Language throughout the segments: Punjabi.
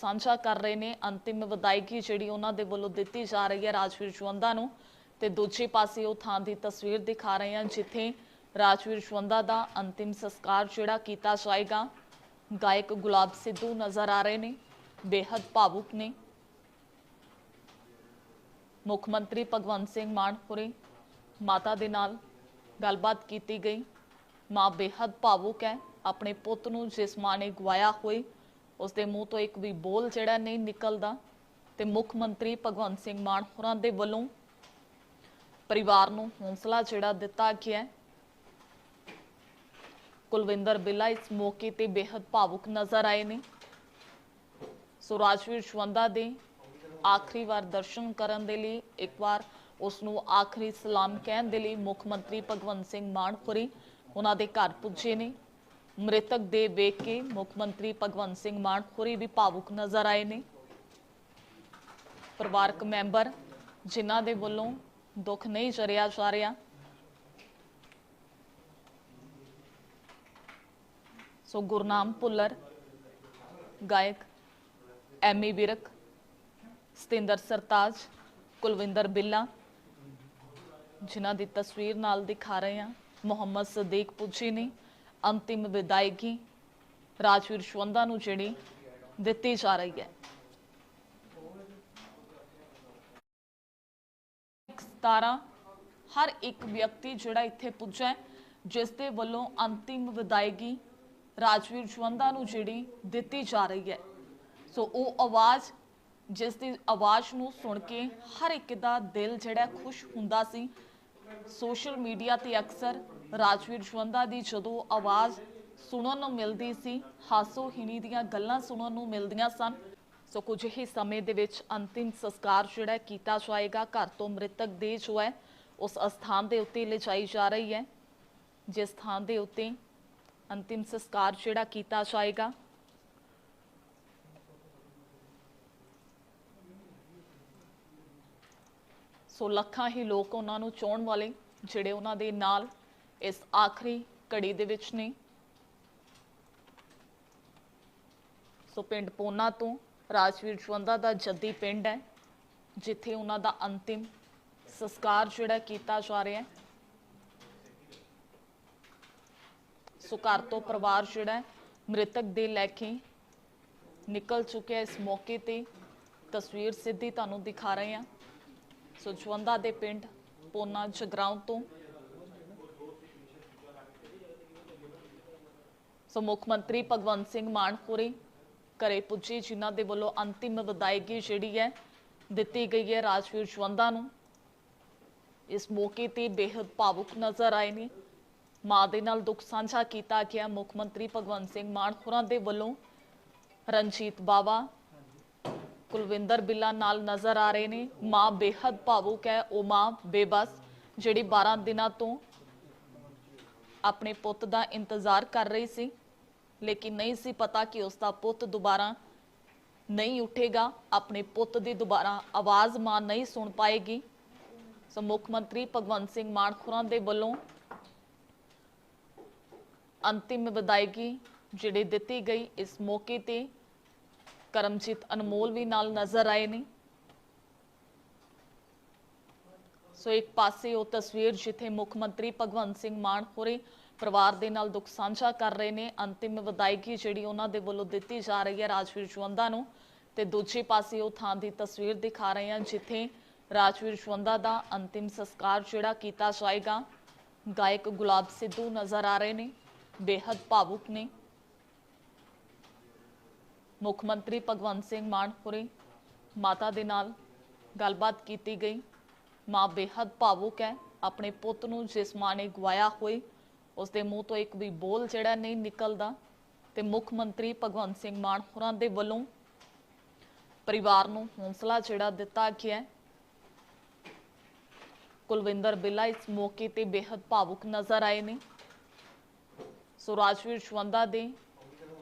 ਸਾਂਝਾ ਕਰ ਰਹੇ ਨੇ। ਅੰਤਿਮ ਵਿਦਾਇਗੀ ਜਿਹੜੀ ਉਹਨਾਂ ਦੇ ਵੱਲੋਂ ਦਿੱਤੀ ਜਾ ਰਹੀ ਹੈ ਰਾਜਵੀਰ ਜਵੰਦਾ ਨੂੰ। ਤੇ ਦੂਜੇ ਪਾਸੇ ਉਹ ਥਾਂ ਦੀ ਤਸਵੀਰ ਦਿਖਾ ਰਹੇ ਹਾਂ ਜਿੱਥੇ ਰਾਜਵੀਰ ਜਵੰਦਾ ਦਾ ਅੰਤਿਮ ਸੰਸਕਾਰ ਜਿਹੜਾ ਕੀਤਾ ਜਾਏਗਾ। ਗਾਇਕ ਗੁਲਾਬ ਸਿੱਧੂ ਨਜ਼ਰ ਆ ਰਹੇ ਨੇ। ਬੇहद ਭਾਵੁਕ ਨੇ। ਮੁੱਖ ਮੰਤਰੀ ਭਗਵੰਤ ਸਿੰਘ ਮਾਨਪੁਰੇ ਮਾਤਾ ਦੇ ਨਾਲ ਗੱਲਬਾਤ ਕੀਤੀ ਗਈ। ਮਾਂ ਬੇहद ਭਾਵੁਕ ਹੈ। ਆਪਣੇ ਪੁੱਤ ਨੂੰ ਜਿਸ ਮਾਂ ਨੇ ਗਵਾਇਆ ਹੋਏ ਉਸ ਦੇ ਮੂੰਹ ਤੋਂ ਇੱਕ ਵੀ ਬੋਲ ਜਿਹੜਾ ਨਹੀਂ ਨਿਕਲਦਾ ਤੇ ਮੁੱਖ ਮੰਤਰੀ ਭਗਵੰਤ ਸਿੰਘ ਮਾਨ ਹੋਰਾਂ ਦੇ ਵੱਲੋਂ ਪਰਿਵਾਰ ਨੂੰ ਹੌਸਲਾ ਜਿਹੜਾ ਦਿੱਤਾ ਗਿਆ ਕੁਲਵਿੰਦਰ ਬਿੱਲਾ ਇਸ ਮੌਕੇ ਤੇ ਬੇहद ਭਾਵੁਕ ਨਜ਼ਰ ਆਏ ਨੇ। ਸੋ ਰਾਜਵੀਰ ਸ਼ਵੰਦਾ ਦੇ ਆਖਰੀ ਵਾਰ ਦਰਸ਼ਨ ਕਰਨ ਦੇ ਲਈ ਇੱਕ ਵਾਰ ਉਸ ਨੂੰ ਆਖਰੀ ਸਲਾਮ ਕਹਿਣ ਦੇ ਲਈ ਮੁੱਖ ਮੰਤਰੀ ਭਗਵੰਤ ਸਿੰਘ ਮਾਨ ਹੋਰੀ ਉਹਨਾਂ ਦੇ ਘਰ ਪੁੱਜੇ ਨੇ। ਮ੍ਰਿਤਕ ਦੇ ਵੇਖ ਕੇ ਮੁੱਖ ਮੰਤਰੀ ਭਗਵੰਤ ਸਿੰਘ ਮਾਨ ਖੁਰੀ ਵੀ ਭਾਵੁਕ ਨਜ਼ਰ ਆਏ ਨੇ। ਪਰਿਵਾਰਕ ਮੈਂਬਰ ਜਿਨ੍ਹਾਂ ਦੇ ਵੱਲੋਂ ਦੁੱਖ ਨਹੀਂ ਜਰਿਆ ਜਾ ਰਿਹਾ। ਸੋ ਗੁਰਨਾਮ ਭੁੱਲਰ, ਗਾਇਕ ਐਮੀ ਵਿਰਕ, ਸਤਿੰਦਰ ਸਰਤਾਜ, ਕੁਲਵਿੰਦਰ ਬਿੱਲਾ, ਜਿਨ੍ਹਾਂ ਦੀ ਤਸਵੀਰ ਨਾਲ ਦਿਖਾ ਰਹੇ ਹਾਂ, ਮੁਹੰਮਦ ਸਦੀਕ ਪੁੱਜੀ ਨੇ। ਅੰਤਿਮ ਵਿਦਾਇਗੀ ਰਾਜਵੀਰ ਸ਼ਵੰਦਾ ਨੂੰ ਜਿਹੜੀ ਦਿੱਤੀ ਜਾ ਰਹੀ ਹੈ। 17 ਹਰ ਇੱਕ ਵਿਅਕਤੀ ਜਿਹੜਾ ਇੱਥੇ ਪੁੱਜਾ ਜਿਸ ਦੇ ਵੱਲੋਂ ਅੰਤਿਮ ਵਿਦਾਇਗੀ ਰਾਜਵੀਰ ਜਵੰਦਾ ਨੂੰ ਜਿਹੜੀ ਦਿੱਤੀ ਜਾ ਰਹੀ ਹੈ। ਸੋ ਉਹ ਆਵਾਜ਼, ਜਿਸ ਦੀ ਆਵਾਜ਼ ਨੂੰ ਸੁਣ ਕੇ ਹਰ ਇੱਕ ਦਾ ਦਿਲ ਜਿਹੜਾ ਖੁਸ਼ ਹੁੰਦਾ ਸੀ। ਸੋਸ਼ਲ ਮੀਡੀਆ ਤੇ ਅਕਸਰ ਰਾਜਵੀਰ ਜਵੰਦਾ ਦੀ ਜਦੋਂ ਆਵਾਜ਼ ਸੁਣਨ ਨੂੰ ਮਿਲਦੀ ਸੀ, ਹਾਸੋ ਹੀਣੀ ਦੀਆਂ ਗੱਲਾਂ ਸੁਣਨ ਨੂੰ ਮਿਲਦੀਆਂ ਸਨ। ਸੋ ਕੁਝ ਹੀ ਸਮੇਂ ਦੇ ਵਿੱਚ ਅੰਤਿਮ ਸੰਸਕਾਰ ਜਿਹੜਾ ਕੀਤਾ ਜਾਏਗਾ, ਘਰ ਤੋਂ ਮ੍ਰਿਤਕ ਦੇਹ ਜੋ ਹੈ, ਉਸ ਅਸਥਾਨ ਦੇ ਉੱਤੇ ਲਿਜਾਈ ਜਾ ਰਹੀ ਹੈ। ਜਿਸ ਥਾਂ ਦੇ ਉੱਤੇ ਅੰਤਿਮ ਸੰਸਕਾਰ ਜਿਹੜਾ ਕੀਤਾ ਜਾਏਗਾ। ਸੋ ਲੱਖਾਂ ਹੀ ਲੋਕ ਉਹਨਾਂ ਨੂੰ ਚੋਣ ਵਾਲੇ, ਜਿਹੜੇ ਉਹਨਾਂ ਦੇ ਨਾਲ ਇਸ ਆਖਰੀ ਘੜੀ ਦੇ ਵਿੱਚ ਨੇ। ਸੋ ਪਿੰਡ ਪੋਨਾ ਤੋਂ ਰਾਜਵੀਰ ਜਵੰਦਾ ਦਾ ਜੱਦੀ ਪਿੰਡ ਹੈ, ਜਿੱਥੇ ਉਹਨਾਂ ਦਾ ਅੰਤਿਮ ਸੰਸਕਾਰ ਜਿਹੜਾ ਕੀਤਾ ਜਾ ਰਿਹਾ ਹੈ। ਸੋ ਘਰ ਤੋਂ ਪਰਿਵਾਰ ਜਿਹੜਾ ਮ੍ਰਿਤਕ ਦੇ ਲੈ ਕੇ ਨਿਕਲ ਚੁੱਕਿਆ ਇਸ ਮੌਕੇ ਤੇ ਤਸਵੀਰ ਸਿੱਧੀ ਤੁਹਾਨੂੰ ਦਿਖਾ ਰਹੇ ਹਾਂ। ਸੋ ਜਵੰਦਾ ਦੇ ਪਿੰਡ ਪੋਨਾ ਜਗਰਾਉਂ ਤੋਂ ਸੋ ਮੁੱਖ ਮੰਤਰੀ ਭਗਵੰਤ ਸਿੰਘ ਮਾਨ ਹੋਰੇ ਕਰੇ ਪੁੱਜੇ, ਜਿਨ੍ਹਾਂ ਦੇ ਵੱਲੋਂ ਅੰਤਿਮ ਵਿਦਾਇਗੀ ਜਿਹੜੀ ਹੈ ਦਿੱਤੀ ਗਈ ਹੈ ਰਾਜਵੀਰ ਜਵੰਦਾ ਨੂੰ। ਇਸ ਮੌਕੇ ਤੇ ਬੇहद ਭਾਵੁਕ ਨਜ਼ਰ ਆਏ ਨੇ। ਮਾਂ ਦੇ ਨਾਲ ਦੁੱਖ ਸਾਂਝਾ ਕੀਤਾ ਗਿਆ ਮੁੱਖ ਮੰਤਰੀ ਭਗਵੰਤ ਸਿੰਘ ਮਾਨ ਹੋਰਾਂ ਦੇ ਵੱਲੋਂ। ਰਣਜੀਤ ਬਾਵਾ, ਕੁਲਵਿੰਦਰ ਬਿੱਲਾ ਨਾਲ ਨਜ਼ਰ ਆ ਰਹੇ ਨੇ। ਮਾਂ ਬੇहद ਭਾਵੁਕ ਹੈ, ਉਹ ਮਾਂ ਬੇਬਸ ਜਿਹੜੀ 12 ਦਿਨਾਂ ਤੋਂ ਆਪਣੇ ਪੁੱਤ ਦਾ ਇੰਤਜ਼ਾਰ ਕਰ ਰਹੀ ਸੀ। ਲੇਕਿਨ ਨਹੀਂ ਸੀ ਪਤਾ ਕਿ ਉਸ ਦਾ ਪੁੱਤ ਦੁਬਾਰਾ ਨਹੀਂ ਉੱਠੇਗਾ, ਆਪਣੇ ਪੁੱਤ ਦੀ ਦੁਬਾਰਾ ਆਵਾਜ਼ ਮਾਂ ਨਹੀਂ ਸੁਣ ਪਾਏਗੀ। ਸੋ ਮੁੱਖ ਮੰਤਰੀ ਭਗਵੰਤ ਸਿੰਘ ਮਾਨ ਖੁਰਾਂ ਦੇ ਵੱਲੋਂ ਅੰਤਿਮ ਵਿਦਾਇਗੀ ਜਿਹੜੀ ਦਿੱਤੀ ਗਈ, ਇਸ ਮੌਕੇ ਤੇ ਕਰਮਜੀਤ ਅਨਮੋਲ ਵੀ ਨਾਲ ਨਜ਼ਰ ਆਏ ਨੇ। ਸੋ ਇੱਕ ਪਾਸੇ ਉਹ ਤਸਵੀਰ ਜਿੱਥੇ ਮੁੱਖ ਮੰਤਰੀ ਭਗਵੰਤ ਸਿੰਘ ਮਾਨ ਹੋਰੇ ਪਰਿਵਾਰ ਦੇ ਨਾਲ ਦੁੱਖ ਸਾਂਝਾ ਕਰ ਰਹੇ ਨੇ। ਅੰਤਿਮ ਵਿਦਾਇਗੀ ਜਿਹੜੀ ਉਹਨਾਂ ਦੇ ਵੱਲੋਂ ਦਿੱਤੀ ਜਾ ਰਹੀ ਹੈ ਰਾਜਵੀਰ ਜਵੰਦਾ ਨੂੰ। ਤੇ ਦੂਜੇ ਪਾਸੇ ਉਹ ਥਾਂ ਦੀ ਤਸਵੀਰ ਦਿਖਾ ਰਹੇ ਹਾਂ ਜਿੱਥੇ ਰਾਜਵੀਰ ਜਵੰਦਾ ਦਾ ਅੰਤਿਮ ਸੰਸਕਾਰ ਜਿਹੜਾ ਕੀਤਾ ਜਾਏਗਾ। ਗਾਇਕ ਗੁਲਾਬ ਸਿੱਧੂ ਨਜ਼ਰ ਆ ਰਹੇ ਨੇ ਬੇहद ਭਾਵੁਕ ਨੇ। ਮੁੱਖ ਮੰਤਰੀ ਭਗਵੰਤ ਸਿੰਘ ਮਾਨ ਹੋਰੇ ਮਾਤਾ ਦੇ ਨਾਲ ਗੱਲਬਾਤ ਕੀਤੀ ਗਈ। ਮਾਂ ਬੇहद ਭਾਵੁਕ ਹੈ, ਆਪਣੇ ਪੁੱਤ ਨੂੰ ਜਿਸ ਮਾਂ ਨੇ ਗਵਾਇਆ ਹੋਏ ਉਸ ਦੇ ਮੂੰਹ ਤੋਂ ਇੱਕ ਵੀ ਬੋਲ ਜਿਹੜਾ ਨਹੀਂ ਨਿਕਲਦਾ। ਤੇ ਮੁੱਖ ਮੰਤਰੀ ਭਗਵੰਤ ਸਿੰਘ ਮਾਨ ਹੋਰਾਂ ਦੇ ਵੱਲੋਂ ਪਰਿਵਾਰ ਨੂੰ ਹੌਸਲਾ ਜਿਹੜਾ ਦਿੱਤਾ ਗਿਆ ਕੁਲਵਿੰਦਰ ਬਿੱਲਾ ਇਸ ਮੌਕੇ ਤੇ ਬੇहद ਭਾਵੁਕ ਨਜ਼ਰ ਆਏ ਨੇ। ਸੋ ਰਾਜਵੀਰ ਜਵੰਦਾ ਦੇ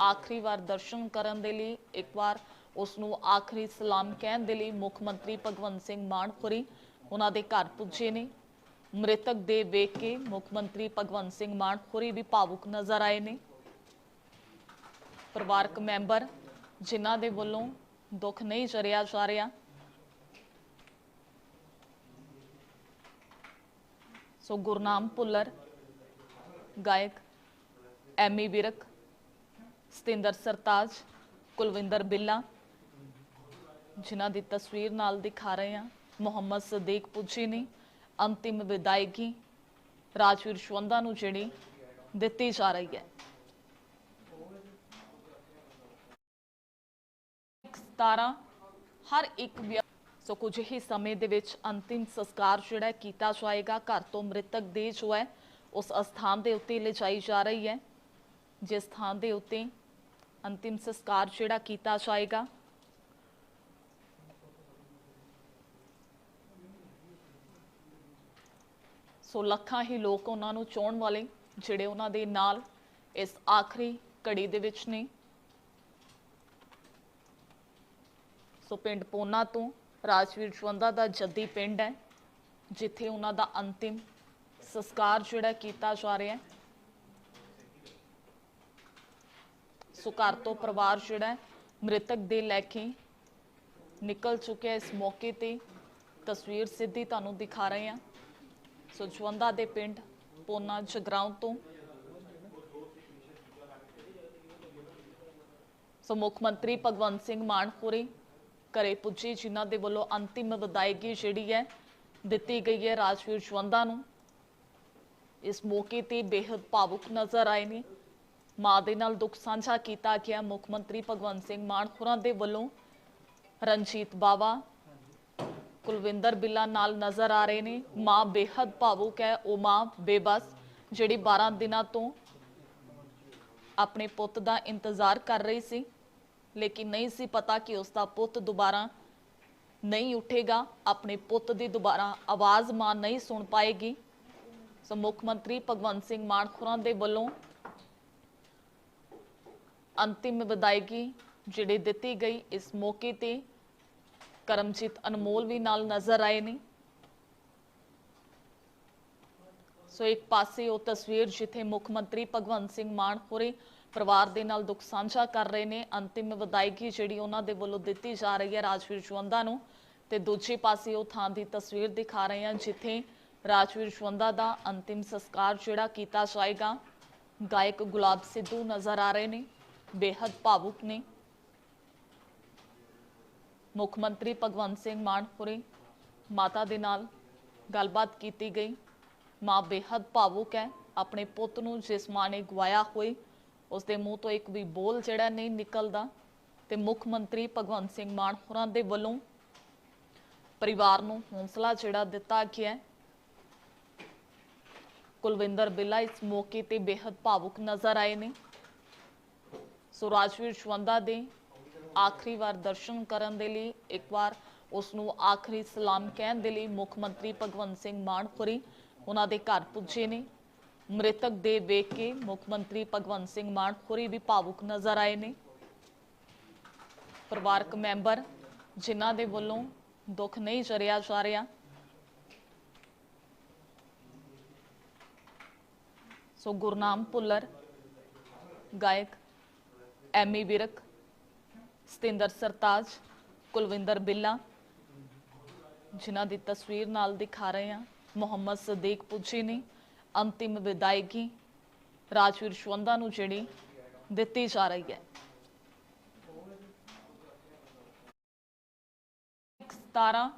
ਆਖਰੀ ਵਾਰ ਦਰਸ਼ਨ ਕਰਨ ਦੇ ਲਈ ਇੱਕ ਵਾਰ ਉਸ ਨੂੰ ਆਖਰੀ ਸਲਾਮ ਕਹਿਣ ਦੇ ਲਈ ਮੁੱਖ ਮੰਤਰੀ ਭਗਵੰਤ ਸਿੰਘ ਮਾਨ ਹੋਰੀ ਉਹਨਾਂ ਦੇ ਘਰ ਪੁੱਜੇ ਨੇ। ਮ੍ਰਿਤਕ ਦੇ ਵੇਖ ਕੇ ਮੁੱਖ ਮੰਤਰੀ ਭਗਵੰਤ ਸਿੰਘ ਮਾਨ ਖੁਰੀ ਵੀ ਭਾਵੁਕ ਨਜ਼ਰ ਆਏ ਨੇ। ਪਰਿਵਾਰਕ ਮੈਂਬਰ ਜਿਨ੍ਹਾਂ ਦੇ ਵੱਲੋਂ ਦੁੱਖ ਨਹੀਂ ਜਰਿਆ ਜਾ ਰਿਹਾ। ਸੋ ਗੁਰਨਾਮ ਭੁੱਲਰ, ਗਾਇਕ ਐਮੀ ਵਿਰਕ, ਸਤਿੰਦਰ ਸਰਤਾਜ, ਕੁਲਵਿੰਦਰ ਬਿੱਲਾ, ਜਿਨ੍ਹਾਂ ਦੀ ਤਸਵੀਰ ਨਾਲ ਦਿਖਾ ਰਹੇ ਹਾਂ, ਮੁਹੰਮਦ ਸਦੀਕ ਪੁੱਜੀ ਨੇ। ਅੰਤਿਮ ਵਿਦਾਇਗੀ ਰਾਜਵੀਰ ਸ਼ਵੰਦਾ ਨੂੰ ਜਿਹੜੀ ਦਿੱਤੀ ਜਾ ਰਹੀ ਹੈ। 17 ਹਰ ਇੱਕ ਵਿਅ- ਸੋ ਕੁਝ ਹੀ ਸਮੇਂ ਦੇ ਵਿੱਚ ਅੰਤਿਮ ਸੰਸਕਾਰ ਜਿਹੜਾ ਕੀਤਾ ਜਾਏਗਾ। ਘਰ ਤੋਂ ਮ੍ਰਿਤਕ ਦੇ ਜੋ ਹੈ, ਉਸ ਅਸਥਾਨ ਦੇ ਉੱਤੇ ਲਿਜਾਈ ਜਾ ਰਹੀ ਹੈ। ਜਿਸ ਸਥਾਨ ਦੇ ਉੱਤੇ ਅੰਤਿਮ ਸੰਸਕਾਰ ਜਿਹੜਾ ਕੀਤਾ ਜਾਏਗਾ ਸੋ ਲੱਖਾਂ ਹੀ ਲੋਕ ਉਹਨਾਂ ਨੂੰ ਚੋਣ ਵਾਲੇ ਜਿਹੜੇ ਉਹਨਾਂ ਦੇ ਨਾਲ ਇਸ ਆਖਰੀ ਘੜੀ ਦੇ ਵਿੱਚ ਨੇ। ਸੋ ਪਿੰਡ ਪੋਨਾ ਤੋਂ ਰਾਜਵੀਰ ਚਵੰਦਾ ਦਾ ਜੱਦੀ ਪਿੰਡ ਹੈ, ਜਿੱਥੇ ਉਹਨਾਂ ਦਾ ਅੰਤਿਮ ਸੰਸਕਾਰ ਜਿਹੜਾ ਕੀਤਾ ਜਾ ਰਿਹਾ ਹੈ। ਸੋ ਘਰ ਤੋਂ ਪਰਿਵਾਰ ਜਿਹੜਾ ਮ੍ਰਿਤਕ ਦੇ ਲੈ ਕੇ ਨਿਕਲ ਚੁੱਕਿਆ ਇਸ ਮੌਕੇ ਤੇ ਤਸਵੀਰ ਸਿੱਧੀ ਤੁਹਾਨੂੰ ਦਿਖਾ ਰਹੇ ਹਾਂ। ਸੋ ਜਵੰਦਾ ਦੇ ਪਿੰਡ ਪੋਨਾ ਜਗਰਾਉਂ ਤੋਂ। ਸੋ ਮੁੱਖ ਮੰਤਰੀ ਭਗਵੰਤ ਸਿੰਘ ਮਾਨ ਘਰੇ ਪੁੱਜੇ, ਜਿਨ੍ਹਾਂ ਦੇ ਵੱਲੋਂ ਅੰਤਿਮ ਵਿਦਾਇਗੀ ਜਿਹੜੀ ਹੈ ਦਿੱਤੀ ਗਈ ਹੈ ਰਾਜਵੀਰ ਜਵੰਦਾ ਨੂੰ। ਇਸ ਮੌਕੇ ਤੇ ਬੇहद ਭਾਵੁਕ ਨਜ਼ਰ ਆਏ ਨੇ। ਮਾਂ ਦੇ ਨਾਲ ਦੁੱਖ ਸਾਂਝਾ ਕੀਤਾ ਗਿਆ ਮੁੱਖ ਮੰਤਰੀ ਭਗਵੰਤ ਸਿੰਘ ਮਾਨ ਹੋਰਾਂ ਦੇ ਵੱਲੋਂ ਰਣਜੀਤ ਬਾਵਾ ਕੁਲਵਿੰਦਰ ਬਿੱਲਾ ਨਾਲ ਨਜ਼ਰ ਆ ਰਹੇ ਨੇ। ਮਾਂ ਬੇਹੱਦ ਭਾਵੁਕ ਹੈ। ਉਹ ਮਾਂ ਬੇਬਸ ਜਿਹੜੀ 12 ਦਿਨਾਂ ਤੋਂ ਆਪਣੇ ਪੁੱਤ ਦਾ ਇੰਤਜ਼ਾਰ ਕਰ ਰਹੀ ਸੀ, ਲੇਕਿਨ ਨਹੀਂ ਸੀ ਪਤਾ ਕਿ ਉਸ ਦਾ ਪੁੱਤ ਦੁਬਾਰਾ ਨਹੀਂ ਉੱਠੇਗਾ। ਆਪਣੇ ਪੁੱਤ ਦੀ ਦੁਬਾਰਾ ਆਵਾਜ਼ ਮਾਂ ਨਹੀਂ ਸੁਣ ਪਾਏਗੀ। ਸੋ ਮੁੱਖ ਮੰਤਰੀ ਭਗਵੰਤ ਸਿੰਘ ਮਾਨ ਖੁਰਾਂ ਦੇ ਵੱਲੋਂ ਅੰਤਿਮ ਵਿਦਾਇਗੀ ਜਿਹੜੀ ਦਿੱਤੀ ਗਈ, ਇਸ ਮੌਕੇ ਤੇ ਕਰਮਜੀਤ ਅਨਮੋਲ ਵੀ ਨਾਲ ਨਜ਼ਰ ਆਏ ਨੇ। ਸੋ ਇੱਕ ਪਾਸੇ ਉਹ ਤਸਵੀਰ ਜਿੱਥੇ ਮੁੱਖ ਮੰਤਰੀ ਭਗਵੰਤ ਸਿੰਘ ਮਾਨ ਹੋਰੇ ਪਰਿਵਾਰ ਦੇ ਨਾਲ ਦੁੱਖ ਸਾਂਝਾ ਕਰ ਰਹੇ ਨੇ, ਅੰਤਿਮ ਵਿਦਾਇਗੀ ਜਿਹੜੀ ਉਹਨਾਂ ਦੇ ਵੱਲੋਂ ਦਿੱਤੀ ਜਾ ਰਹੀ ਹੈ ਰਾਜਵੀਰ ਜਵੰਦਾ ਨੂੰ ਤੇ ਦੂਜੇ ਪਾਸੇ ਉਹ ਥਾਂ ਦੀ ਤਸਵੀਰ ਦਿਖਾ ਰਹੇ ਹਾਂ ਜਿੱਥੇ ਰਾਜਵੀਰ ਜਵੰਦਾ ਦਾ ਅੰਤਿਮ ਸੰਸਕਾਰ ਜਿਹੜਾ ਕੀਤਾ ਜਾਏਗਾ। ਗਾਇਕ ਗੁਲਾਬ ਸਿੱਧੂ ਨਜ਼ਰ ਆ ਰਹੇ ਨੇ ਬੇहद ਭਾਵੁਕ ਨੇ। ਮੁੱਖ ਮੰਤਰੀ ਭਗਵੰਤ ਸਿੰਘ ਮਾਨ ਹੋਰੇ ਮਾਤਾ ਦੇ ਨਾਲ ਗੱਲਬਾਤ ਕੀਤੀ ਗਈ। ਮਾਂ ਬੇਹੱਦ ਭਾਵੁਕ ਹੈ। ਆਪਣੇ ਪੁੱਤ ਨੂੰ ਜਿਸ ਮਾਂ ਨੇ ਗਵਾਇਆ ਹੋਏ ਉਸ ਦੇ ਮੂੰਹ ਤੋਂ ਇੱਕ ਵੀ ਬੋਲ ਜਿਹੜਾ ਨਹੀਂ ਨਿਕਲਦਾ ਤੇ ਮੁੱਖ ਮੰਤਰੀ ਭਗਵੰਤ ਸਿੰਘ ਮਾਨ ਹੋਰਾਂ ਦੇ ਵੱਲੋਂ ਪਰਿਵਾਰ ਨੂੰ ਹੌਸਲਾ ਜਿਹੜਾ ਦਿੱਤਾ ਗਿਆ ਹੈ। ਕੁਲਵਿੰਦਰ ਬਿੱਲਾ ਇਸ ਮੌਕੇ ਤੇ ਬੇहद ਭਾਵੁਕ ਨਜ਼ਰ ਆਏ ਨੇ। ਸੋ ਰਾਜਵੀਰ ਸ਼ਵੰਦਾ ਦੇ ਆਖਰੀ ਵਾਰ ਦਰਸ਼ਨ ਕਰਨ ਦੇ ਲਈ, ਇੱਕ ਵਾਰ ਉਸ ਨੂੰ ਆਖਰੀ ਸਲਾਮ ਕਹਿਣ ਦੇ ਲਈ ਮੁੱਖ ਮੰਤਰੀ ਭਗਵੰਤ ਸਿੰਘ ਮਾਨ ਖੁਰੀ ਉਹਨਾਂ ਦੇ ਘਰ ਪੁੱਜੇ ਨੇ। ਮ੍ਰਿਤਕ ਦੇ ਵੇਖ ਕੇ ਮੁੱਖ ਮੰਤਰੀ ਭਗਵੰਤ ਸਿੰਘ ਮਾਨ ਖੁਰੀ ਵੀ ਭਾਵੁਕ ਨਜ਼ਰ ਆਏ ਨੇ। ਪਰਿਵਾਰਕ ਮੈਂਬਰ ਜਿਨ੍ਹਾਂ ਦੇ ਵੱਲੋਂ ਦੁੱਖ ਨਹੀਂ ਜਰਿਆ ਜਾ ਰਿਹਾ। ਸੋ ਗੁਰਨਾਮ ਭੁੱਲਰ, ਗਾਇਕ ਐਮੀ ਵਿਰਕ ਸਤਿੰਦਰ ਸਰਤਾਜ, ਕੁਲਵਿੰਦਰ ਬਿੱਲਾ, ਜਿਨ੍ਹਾਂ ਦੀ ਤਸਵੀਰ ਨਾਲ ਦਿਖਾ ਰਹੇ ਹਾਂ, ਮੁਹੰਮਦ ਸਦੀਕ ਪੁੱਜੀ ਨੇ ਅੰਤਿਮ ਵਿਦਾਇਗੀ, ਰਾਜਵੀਰ ਸ਼ਵੰਦਾ ਨੂੰ ਜਿਹੜੀ ਦਿੱਤੀ ਜਾ ਰਹੀ ਹੈ। 17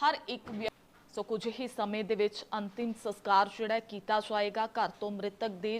ਹਰ ਇੱਕ ਵਿਅ- ਸੋ ਕੁਝ ਹੀ ਸਮੇਂ ਦੇ ਵਿੱਚ ਅੰਤਿਮ ਸੰਸਕਾਰ ਜਿਹੜਾ ਕੀਤਾ ਜਾਏਗਾ, ਘਰ ਤੋਂ ਮ੍ਰਿਤਕ ਦੇ